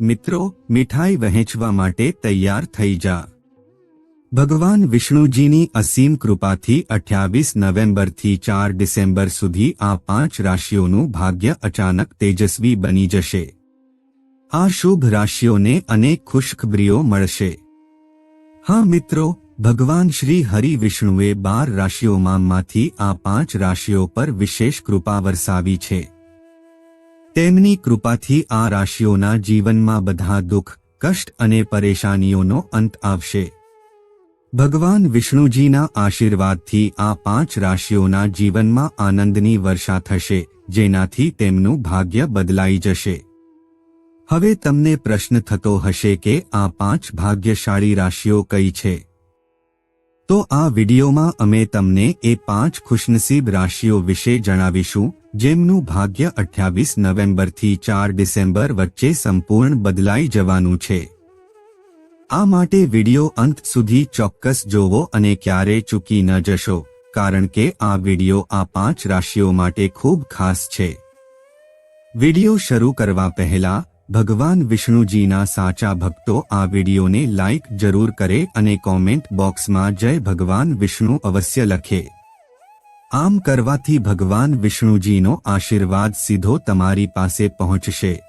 મિત્રો, મીઠાઈ વહેંચવા માટે તૈયાર થઈ જા. ભગવાન વિષ્ણુજીની અસીમ કૃપાથી અઠ્યાવીસ નવેમ્બરથી ચાર ડિસેમ્બર સુધી આ પાંચ રાશિઓનું ભાગ્ય અચાનક તેજસ્વી બની જશે. આ શુભ રાશિઓને અનેક ખુશખબરીઓ મળશે. હા મિત્રો, ભગવાન શ્રી હરિ વિષ્ણુએ બાર રાશિઓમાંમાંથી આ પાંચ રાશિઓ પર વિશેષ કૃપા વરસાવી છે. તેમની કૃપાથી આ રાશિઓના જીવનમાં બધા દુઃખ, કષ્ટ અને પરેશાનીઓનો અંત આવશે. ભગવાન વિષ્ણુજીના આશીર્વાદથી આ પાંચ રાશિઓના જીવનમાં આનંદની વર્ષા થશે, જેનાથી તેમનું ભાગ્ય બદલાઈ જશે. હવે તમને પ્રશ્ન થતો હશે કે આ પાંચ ભાગ્યશાળી રાશિઓ કઈ છે? તો આ વિડિયોમાં અમે તમને એ પાંચ ખુશનસીબ રાશિઓ વિશે જણાવીશું. જેમનું ભાગ્ય અઠ્યાવીસ નવેમ્બરથી ચાર ડિસેમ્બર વચ્ચે સંપૂર્ણ બદલાઈ જવાનું છે. આ માટે વિડિયો અંત સુધી ચોક્કસ જોવો અને ક્યારે ચૂકી ન જશો, કારણ કે આ વિડિયો આ પાંચ રાશિઓ માટે ખૂબ ખાસ છે. વિડિયો શરૂ કરવા પહેલા, ભગવાન વિષ્ણુજીના સાચા ભક્તો આ વિડિયોને લાઇક જરૂર કરે અને કોમેન્ટ બોક્સમાં જય ભગવાન વિષ્ણુ અવશ્ય લખે. આમ કરવાથી ભગવાન વિષ્ણુજીનો આશીર્વાદ સીધો તમારી પાસે પહોંચશે.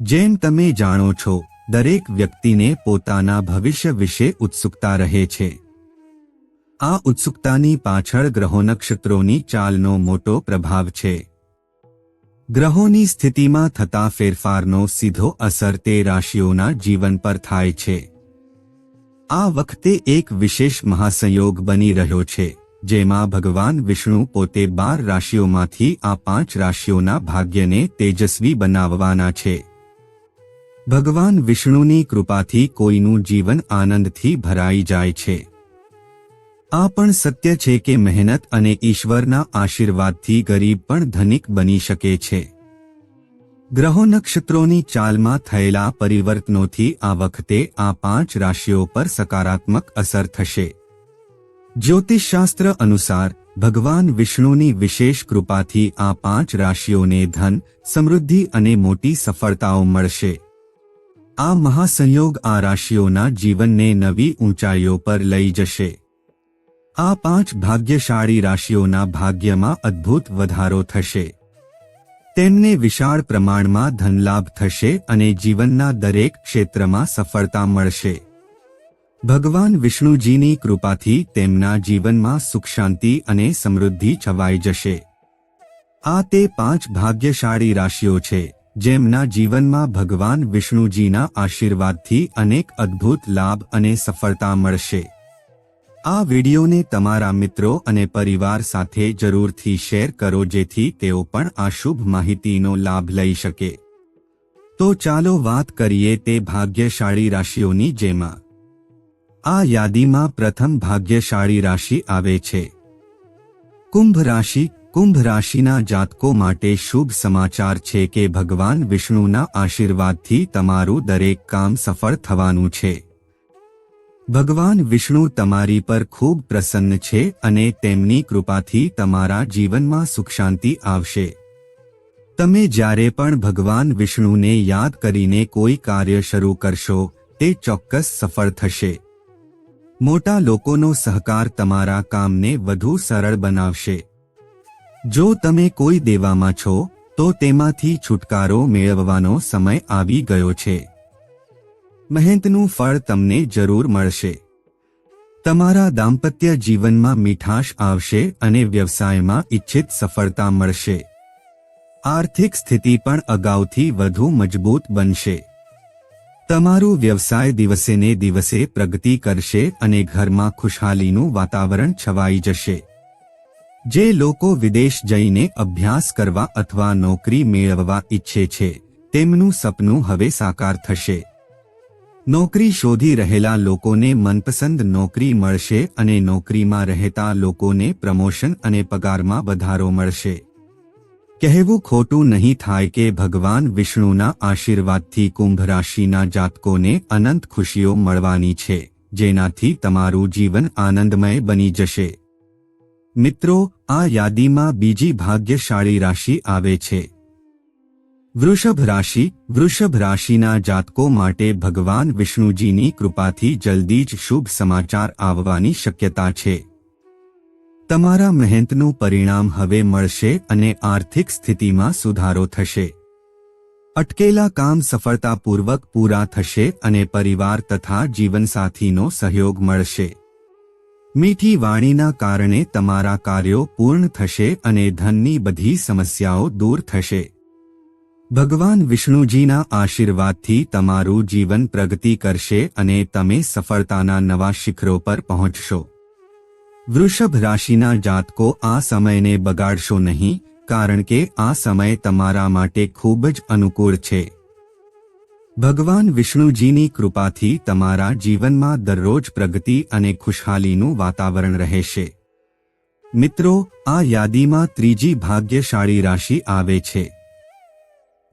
જેમ તમે જાણો છો, દરેક વ્યક્તિને પોતાના ભવિષ્ય વિશે ઉત્સુકતા રહે છે. આ ઉત્સુકતાની પાછળ ગ્રહો નક્ષત્રોની ચાલનો મોટો પ્રભાવ છે. ગ્રહોની સ્થિતિમાં થતા ફેરફારનો સીધો અસર તે રાશિઓના જીવન પર થાય છે. આ વખતે એક વિશેષ મહાસંયોગ બની રહ્યો છે. જેમાં ભગવાન વિષ્ણુ પોતે બાર રાશિઓમાંથી આ પાંચ રાશિઓના ભાગ્યને તેજસ્વી બનાવવાના છે. ભગવાન વિષ્ણુની કૃપાથી કોઈનું જીવન આનંદથી ભરાઈ જાય છે. આ પણ સત્ય છે કે મહેનત અને ઈશ્વરના આશીર્વાદથી ગરીબ પણ ધનિક બની શકે છે. ગ્રહો નક્ષત્રોની ચાલમાં થયેલા પરિવર્તનોથી આ વખતે આ પાંચ રાશિઓ પર સકારાત્મક અસર થશે. જ્યોતિષશાસ્ત્ર અનુસાર, ભગવાન વિષ્ણુની વિશેષ કૃપાથી આ પાંચ રાશિઓને ધન, સમૃદ્ધિ અને મોટી સફળતાઓ મળશે. આ મહાસંયોગ આ રાશિઓના જીવનને નવી ઊંચાઈઓ પર લઈ જશે. આ પાંચ ભાગ્યશાળી રાશિઓના ભાગ્યમાં અદ્ભુત વધારો થશે. તેમને વિશાળ પ્રમાણમાં ધનલાભ થશે અને જીવનના દરેક ક્ષેત્રમાં સફળતા મળશે. ભગવાન વિષ્ણુજીની કૃપાથી તેમના જીવનમાં સુખ શાંતિ અને સમૃદ્ધિ છવાઈ જશે. આ તે પાંચ ભાગ્યશાળી રાશિઓ છે, જેમના જીવનમાં ભગવાન વિષ્ણુજીના આશીર્વાદથી અનેક અદ્ભુત લાભ અને સફળતા મળશે. આ વિડિયોને તમારા મિત્રો અને પરિવાર સાથે જરૂરથી શેર કરો જેથી તેઓ પણ આ શુભ માહિતીનો લાભ લઈ શકે. તો ચાલો વાત કરીએ તે ભાગ્યશાળી રાશિઓની જેમાં. આ યાદીમાં પ્રથમ ભાગ્યશાળી રાશિ આવે છે. કુંભ રાશિ, કુંભ રાશિના જાતકો માટે શુભ સમાચાર છે કે ભગવાન વિષ્ણુના આશીર્વાદથી તમારું દરેક કામ સફળ થવાનું છે. ભગવાન વિષ્ણુ તમારી પર ખૂબ પ્રસન્ન છે અને તેમની કૃપાથી તમારા જીવનમાં સુખ શાંતિ આવશે. તમે જ્યારે પણ ભગવાન વિષ્ણુને યાદ કરીને કોઈ કાર્ય શરૂ કરશો, તે ચોક્કસ સફળ થશે. મોટા લોકોનો સહકાર તમારા કામને વધુ સરળ બનાવશે. જો તમે કોઈ દેવામાં છો, તો તેમાંથી છુટકારો મેળવવાનો સમય આવી ગયો છે. મહેનતનું ફળ તમને જરૂર મળશે. તમારા દાંપત્ય જીવનમાં મીઠાશ આવશે અને વ્યવસાયમાં ઇચ્છિત સફળતા મળશે. આર્થિક સ્થિતિ પણ અગાઉથી વધુ મજબૂત બનશે. તમારું વ્યવસાય દિવસેને દિવસે પ્રગતિ કરશે અને ઘરમાં ખુશહાલીનું વાતાવરણ છવાઈ જશે. જે લોકો વિદેશ જઈને અભ્યાસ કરવા અથવા નોકરી મેળવવા ઈચ્છે છે, તેમનું સપનું હવે સાકાર થશે. નોકરી શોધી રહેલા લોકોને મનપસંદ નોકરી મળશે અને નોકરીમાં રહેતા લોકોને પ્રમોશન અને પગારમાં વધારો મળશે. કહેવું ખોટું નહીં થાય કે ભગવાન વિષ્ણુના આશીર્વાદથી કુંભ રાશિના જાતકોને અનંત ખુશીઓ મળવાની છે, જેનાથી તમારું જીવન આનંદમય બની જશે. મિત્રો, આ યાદીમાં બીજી ભાગ્યશાળી રાશિ આવે છે. વૃષભ રાશિ, વૃષભ રાશિના જાતકો માટે ભગવાન વિષ્ણુજીની કૃપાથી જલ્દી જ શુભ સમાચાર આવવાની શક્યતા છે. તમારા મહેનતનું પરિણામ હવે મળશે અને આર્થિક સ્થિતિમાં સુધારો થશે. અટકેલા કામ સફળતાપૂર્વક પૂરા થશે અને પરિવાર તથા જીવનસાથીનો સહયોગ મળશે. મીઠી વાણીના કારણે તમારા કાર્યો પૂર્ણ થશે અને ધનની બધી સમસ્યાઓ દૂર થશે. ભગવાન વિષ્ણુજીના આશીર્વાદથી તમારું જીવન પ્રગતિ કરશે અને તમે સફળતાના નવા શિખરો પર પહોંચશો. વૃષભ રાશિના જાતકો આ સમયને બગાડશો નહીં, કારણ કે આ સમય તમારા માટે ખૂબ જ અનુકૂળ છે. ભગવાન વિષ્ણુજીની કૃપાથી તમારા જીવનમાં દરરોજ પ્રગતિ અને ખુશહાલીનું વાતાવરણ રહેશે. મિત્રો, આ યાદીમાં ત્રીજી ભાગ્યશાળી રાશિ આવે છે.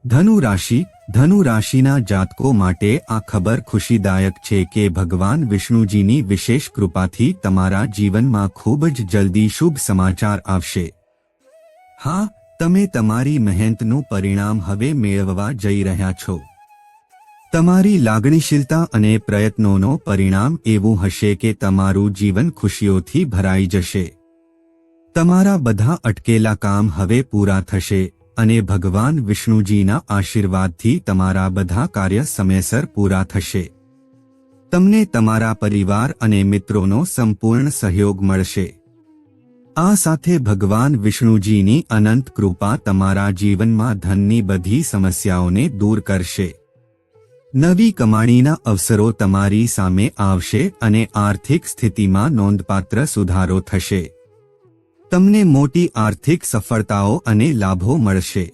ધનુ રાશિ ધનુ રાશિના જાતકો માટે આ ખબર ખુશીદાયક છે કે ભગવાન વિષ્ણુજીની વિશેષ કૃપાથી તમારા જીવનમાં ખૂબ જ જલ્દી શુભ સમાચાર આવશે. હા, તમે તમારી મહેનતનું પરિણામ હવે મેળવવા જઈ રહ્યા છો. તમારી લાગણીશીલતા અને પ્રયત્નોનો પરિણામ એવું હશે કે તમારું જીવન ખુશીઓથી ભરાઈ જશે. તમારા બધા અટકેલા કામ હવે પૂરા થશે. અને ભગવાન વિષ્ણુજીના આશીર્વાદથી તમારા બધા કાર્ય સમયસર પૂરા થશે. તમને તમારા પરિવાર અને મિત્રોનો સંપૂર્ણ સહયોગ મળશે. આ સાથે ભગવાન વિષ્ણુજીની અનંત કૃપા તમારા જીવનમાં ધનની બધી સમસ્યાઓને દૂર કરશે. નવી કમાણીના અવસરો તમારી સામે આવશે અને આર્થિક સ્થિતિમાં નોંધપાત્ર સુધારો થશે. તમને મોટી આર્થિક સફળતાઓ અને લાભો મળશે.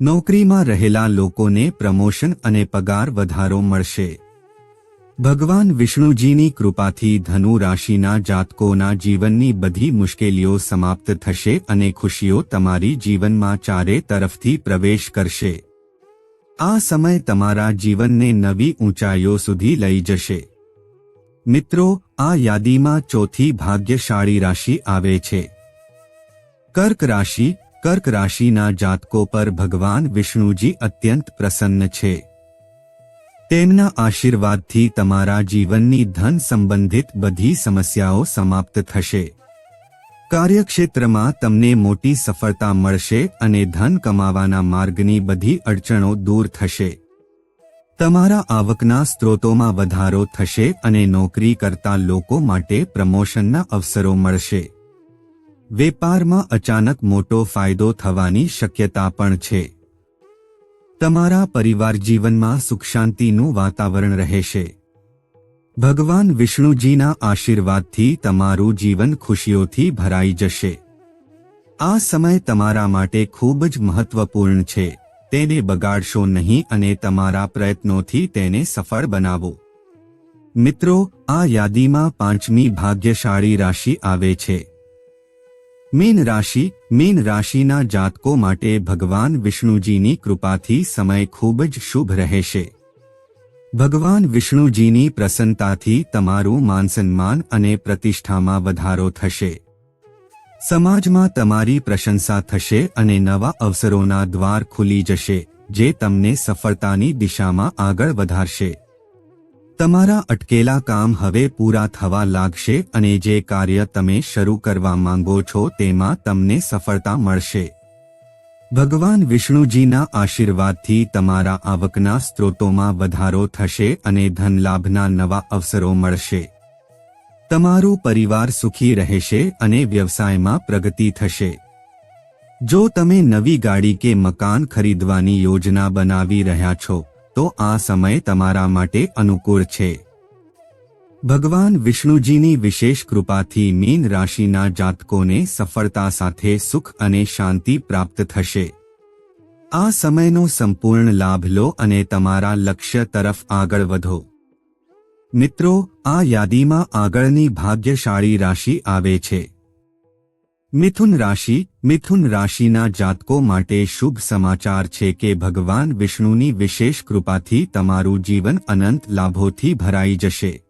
નોકરીમાં રહેલા લોકોને પ્રમોશન અને પગાર વધારો મળશે. ભગવાન વિષ્ણુજીની કૃપાથી ધનુ રાશિના જાતકોના જીવનની બધી મુશ્કેલીઓ સમાપ્ત થશે અને ખુશીઓ તમારી જીવનમાં ચારે તરફથી પ્રવેશ કરશે. આ સમય તમારા જીવનને નવી ઊંચાઈઓ સુધી લઈ જશે. મિત્રો આ યાદીમાં ચોથી ભાગ્યશાળી રાશિ આવે છે. કર્ક રાશિ, કર્ક રાશિના જાતકો પર ભગવાન વિષ્ણુજી અત્યંત પ્રસન્ન છે. તેમના આશીર્વાદથી તમારા જીવનની ધન સંબંધિત બધી સમસ્યાઓ સમાપ્ત થશે. કાર્યક્ષેત્રમાં તમને મોટી સફળતા મળશે અને ધન કમાવાના માર્ગની બધી અડચણો દૂર થશે. તમારા આવકના સ્ત્રોતોમાં વધારો થશે અને નોકરી કરતા લોકો માટે પ્રમોશનના અવસરો મળશે. વેપારમાં અચાનક મોટો ફાયદો થવાની શક્યતા પણ છે. તમારા પરિવાર જીવનમાં સુખ શાંતિનું વાતાવરણ રહેશે. ભગવાન વિષ્ણુજીના આશીર્વાદથી તમારું જીવન ખુશીઓથી ભરાઈ જશે. આ સમય તમારા માટે ખૂબ જ મહત્વપૂર્ણ છે. તેને બગાડશો નહીં અને તમારા પ્રયત્નોથી તેને સફળ બનાવો. મિત્રો, આ યાદીમાં પાંચમી ભાગ્યશાળી રાશિ આવે છે. મીન રાશિ, મીન રાશિના જાતકો માટે ભગવાન વિષ્ણુજીની કૃપાથી સમય ખૂબ જ શુભ રહેશે. ભગવાન વિષ્ણુજીની પ્રસન્નતાથી તમારું માનસન્માન અને પ્રતિષ્ઠામાં વધારો થશે. સમાજમાં તમારી પ્રશંસા થશે અને નવા અવસરોના દ્વાર ખુલી જશે, જે તમને સફળતાની દિશામાં આગળ વધારશે. તમારા અટકેલા કામ હવે પૂરા થવા લાગશે અને જે કાર્ય તમે શરૂ કરવા માંગો છો તેમાં તમને સફળતા મળશે. ભગવાન વિષ્ણુજીના આશીર્વાદથી તમારા આવકના સ્ત્રોતોમાં વધારો થશે અને ધનલાભના નવા અવસરો મળશે. તમારું પરિવાર સુખી રહેશે અને વ્યવસાયમાં પ્રગતિ થશે. જો તમે નવી ગાડી કે મકાન ખરીદવાની યોજના બનાવી રહ્યા છો, તો આ સમય તમારા માટે અનુકૂળ છે. ભગવાન વિષ્ણુજીની વિશેષ કૃપાથી મીન રાશિના જાતકોને સફળતા સાથે સુખ અને શાંતિ પ્રાપ્ત થશે. આ સમયનો સંપૂર્ણ લાભ લો અને તમારા લક્ષ્ય તરફ આગળ વધો. મિત્રો, આ યાદીમાં આગળની ભાગ્યશાળી રાશિ આવે છે. મિથુન રાશિ, મિથુન રાશિના જાતકો માટે શુભ સમાચાર છે કે ભગવાન વિષ્ણુની વિશેષ કૃપાથી તમારું જીવન અનંત લાભોથી ભરાઈ જશે.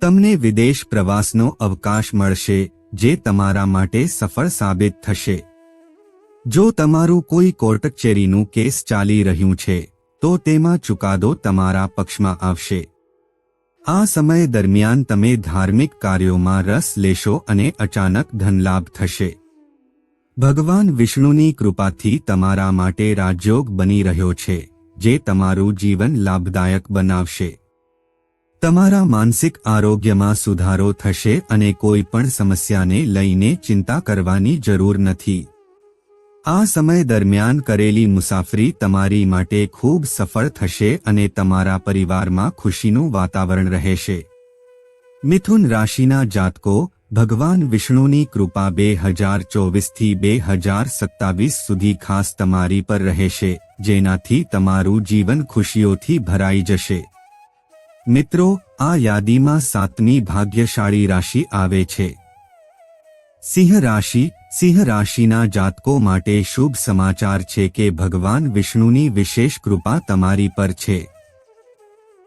તમને વિદેશ પ્રવાસનો અવકાશ મળશે, જે તમારા માટે સફળ સાબિત થશે. જો તમારું કોઈ કોર્ટ કચેરીનું કેસ ચાલી રહ્યું છે, તો તેમાં ચુકાદો તમારા પક્ષમાં આવશે. આ સમય દરમિયાન તમે ધાર્મિક કાર્યોમાં રસ લેશો અને અચાનક ધનલાભ થશે. ભગવાન વિષ્ણુની કૃપાથી તમારા માટે રાજયોગ બની રહ્યો છે, જે તમારું જીવન લાભદાયક બનાવશે. તમારા માનસિક આરોગ્યમાં સુધારો થશે અને કોઈ પણ સમસ્યાને લઈને ચિંતા કરવાની જરૂર નથી. આ સમય દરમિયાન કરેલી મુસાફરી તમારી માટે ખૂબ સફળ થશે અને તમારા પરિવારમાં ખુશીનું વાતાવરણ રહેશે. મિથુન રાશિના જાતકો, ભગવાન વિષ્ણુની કૃપા બે હજાર ચોવીસથી બે હજાર સત્તાવીસ સુધી ખાસ તમારી પર રહેશે, જેનાથી તમારું જીવન ખુશીઓથી ભરાઈ જશે. મિત્રો, આ યાદીમાં સાતમી ભાગ્યશાળી રાશિ આવે છે. સિંહ રાશિ સિંહ રાશિના જાતકો માટે શુભ સમાચાર છે કે ભગવાન વિષ્ણુની વિશેષ કૃપા તમારી પર છે.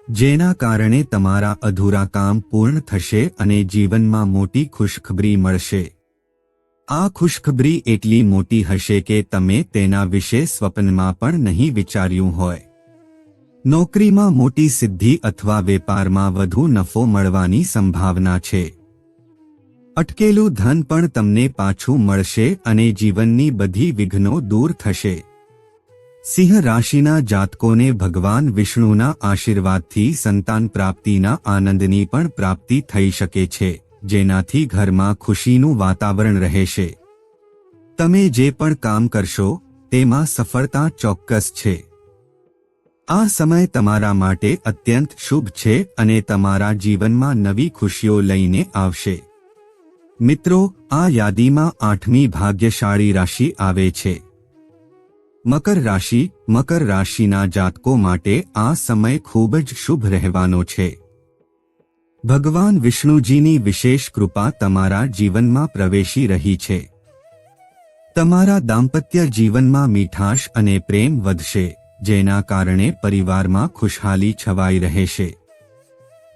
જેના કારણે તમારા અધૂરા કામ પૂર્ણ થશે અને જીવનમાં મોટી ખુશખબરી મળશે. આ ખુશખબરી એટલી મોટી હશે કે તમે તેના વિશે સ્વપ્નમાં પણ નહીં વિચાર્યું હોય. નોકરીમાં મોટી સિદ્ધિ અથવા વેપારમાં વધુ નફો મળવાની સંભાવના છે. અટકેલું ધન પણ તમને પાછું મળશે અને જીવનની બધી વિઘ્નો દૂર થશે. સિંહ રાશિના જાતકોને ભગવાન વિષ્ણુના આશીર્વાદથી સંતાન પ્રાપ્તિના આનંદની પણ પ્રાપ્તિ થઈ શકે છે, જેનાથી ઘરમાં ખુશીનું વાતાવરણ રહેશે. તમે જે પણ કામ કરશો, તેમાં સફળતા ચોક્કસ છે. આ સમય તમારા માટે અત્યંત શુભ છે અને તમારા જીવનમાં નવી ખુશીઓ લઈને આવશે. મિત્રો, આ યાદીમાં આઠમી ભાગ્યશાળી રાશિ આવે છે. મકર રાશિ, મકર રાશિના જાતકો માટે આ સમય ખૂબ જ શુભ રહેવાનો છે. ભગવાન વિષ્ણુજીની વિશેષ કૃપા તમારા જીવનમાં પ્રવેશી રહી છે. તમારા દાંપત્ય જીવનમાં મીઠાશ અને પ્રેમ વધશે, જેના કારણે પરિવારમાં ખુશહાલી છવાઈ રહેશે.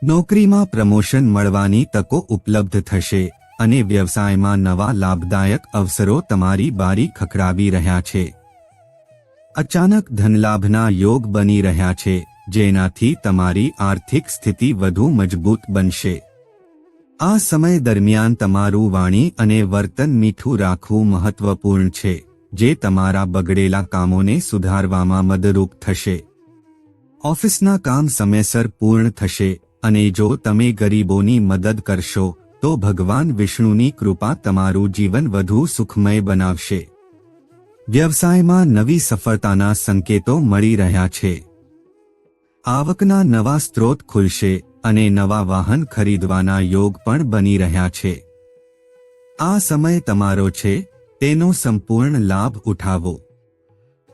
નોકરીમાં પ્રમોશન મળવાની તકો ઉપલબ્ધ થશે અને વ્યવસાયમાં નવા લાભદાયક અવસરો તમારી બારી ખખડાવી રહ્યા છે. અચાનક ધનલાભના યોગ બની રહ્યા છે, જેનાથી તમારી આર્થિક સ્થિતિ વધુ મજબૂત બનશે. આ સમય દરમિયાન તમારું વાણી અને વર્તન મીઠું રાખવું મહત્વપૂર્ણ છે, જે તમારા બગડેલા કામોને સુધારવામાં મદદરૂપ થશે. ઓફિસના કામ સમયસર પૂર્ણ થશે, અને જો તમે ગરીબોની મદદ કરશો તો ભગવાન વિષ્ણુની કૃપા તમારું જીવન વધુ સુખમય બનાવશે. વ્યવસાયમાં નવી સફળતાના સંકેતો મળી રહ્યા છે. આવકના નવા સ્ત્રોત ખુલશે અને નવા વાહન ખરીદવાના યોગ પણ બની રહ્યા છે. આ સમય તમારો છે, તેનો સંપૂર્ણ લાભ ઉઠાવો.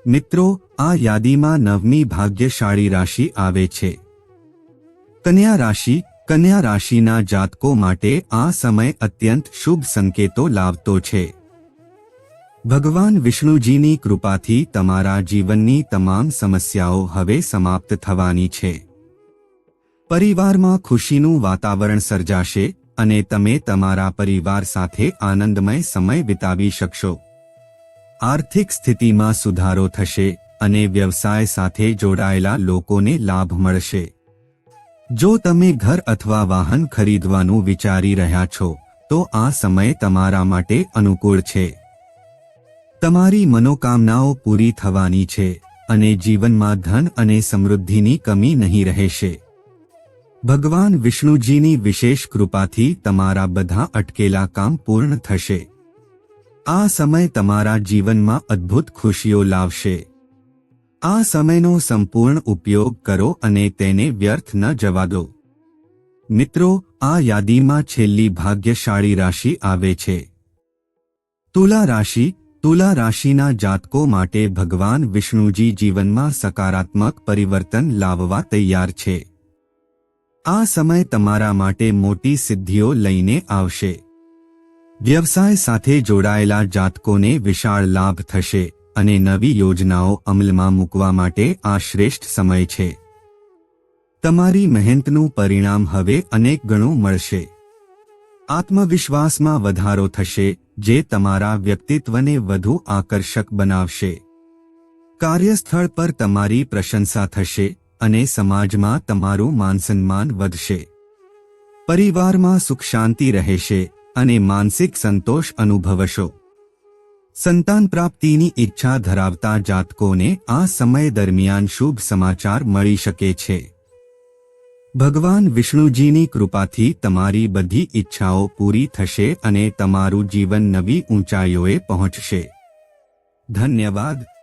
મિત્રો, આ યાદીમાં નવમી ભાગ્યશાળી રાશિ આવે છે. કન્યા રાશિ કન્યા રાશિના જાતકો માટે આ સમય અત્યંત શુભ સંકેતો લાવતો છે. ભગવાન વિષ્ણુજીની કૃપાથી તમારા જીવનની તમામ સમસ્યાઓ હવે સમાપ્ત થવાની છે. પરિવારમાં ખુશીનું વાતાવરણ સર્જાશે અને તમે તમારા પરિવાર સાથે આનંદમય સમય વિતાવી શકશો. આર્થિક સ્થિતિમાં સુધારો થશે અને વ્યવસાય સાથે જોડાયેલા લોકોને લાભ મળશે. જો તમે ઘર અથવા વાહન ખરીદવાનું વિચારી રહ્યા છો, તો આ સમય તમારા માટે અનુકૂળ છે. તમારી મનોકામનાઓ પૂરી થવાની છે અને જીવનમાં ધન અને સમૃદ્ધિની કમી નહીં રહેશે. ભગવાન વિષ્ણુજીની વિશેષ કૃપાથી તમારા બધા અટકેલા કામ પૂર્ણ થશે. આ સમય તમારા જીવનમાં અદ્ભુત ખુશીઓ લાવશે. આ સમયનો સંપૂર્ણ ઉપયોગ કરો અને તેને વ્યર્થ ન જવા દો. મિત્રો, આ યાદીમાં છેલ્લી ભાગ્યશાળી રાશિ આવે છે. તુલા રાશિ, તુલા રાશિના જાતકો માટે ભગવાન વિષ્ણુજી જીવનમાં સકારાત્મક પરિવર્તન લાવવા તૈયાર છે. આ સમય તમારા માટે મોટી સિદ્ધિઓ લઈને આવશે. વ્યવસાય સાથે જોડાયેલા જાતકોને વિશાળ લાભ થશે. અને નવી યોજનાઓ અમલમાં મૂકવા માટે આ શ્રેષ્ઠ સમય છે. તમારી મહેનતનું પરિણામ હવે અનેક ગણું મળશે. આત્મવિશ્વાસમાં વધારો થશે, જે તમારા વ્યક્તિત્વને વધુ આકર્ષક બનાવશે. કાર્યસ્થળ પર તમારી પ્રશંસા થશે અને સમાજમાં તમારું માનસન્માન વધશે. પરિવારમાં સુખ શાંતિ રહેશે અને માનસિક સંતોષ અનુભવશો. સંતાન પ્રાપ્તિની ઈચ્છા ધરાવતા જાતકોને આ સમય દરમિયાન શુભ સમાચાર મળી શકે છે. ભગવાન વિષ્ણુજીની કૃપાથી તમારી બધી ઈચ્છાઓ પૂરી થશે અને તમારું જીવન નવી ઊંચાઈઓએ પહોંચશે. ધન્યવાદ.